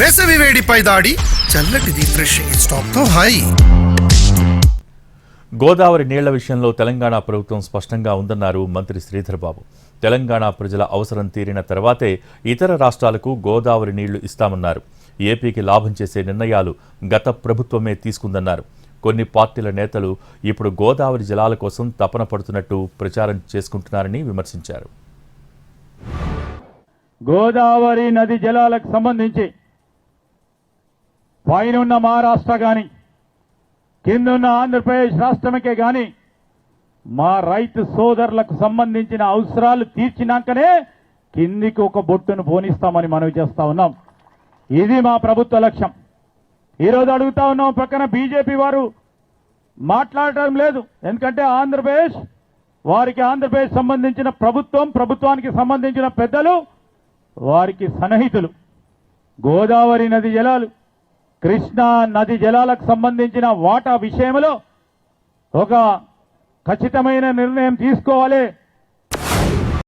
వేసవి వేడిపై దాడి. చల్లటి రిఫ్రెషింగ్ స్టాప్తో హాయి. గోదావరి నీళ్ళ విషయంలో తెలంగాణ ప్రభుత్వం స్పష్టంగా ఉందన్నారు మంత్రి శ్రీధర్ బాబు తెలంగాణ ప్రజల అవసరం తీరిన తర్వాతే ఇతర రాష్ట్రాలకు గోదావరి నీళ్ళు ఇస్తామన్నారు. ఏపీకి లాభం చేసే నిర్ణయాలు గత ప్రభుత్వమే తీసుకుందన్నారు. కొన్ని పార్టీల నేతలు ఇప్పుడు గోదావరి జలాల కోసం తపన పడుతున్నట్టు ప్రచారం చేసుకుంటున్నారని విమర్శించారు. గోదావరి నది జలాలకు సంబంధించి పైనున్న మహారాష్ట్ర కానీ కిందున్న ఆంధ్రప్రదేశ్ రాష్ట్రమకే కానీ మా రైతు సోదరులకు సంబంధించిన అవసరాలు తీర్చినాకనే కిందికి ఒక బొట్టును పోనిస్తామని మనవి చేస్తా ఉన్నాం. ఇది మా ప్రభుత్వ లక్ష్యం. ఈరోజు అడుగుతా ఉన్నాం పక్కన బీజేపీ వారు మాట్లాడటం లేదు. ఎందుకంటే ఆంధ్రప్రదేశ్ వారికి ఆంధ్రప్రదేశ్ సంబంధించిన ప్రభుత్వం ప్రభుత్వానికి సంబంధించిన పెద్దలు వారికి సన్నిహితులు. గోదావరి నది జలాలు కృష్ణా నది జలాలకు సంబంధించిన వాటా విషయంలో ఒక ఖచ్చితమైన నిర్ణయం తీసుకోవాలి.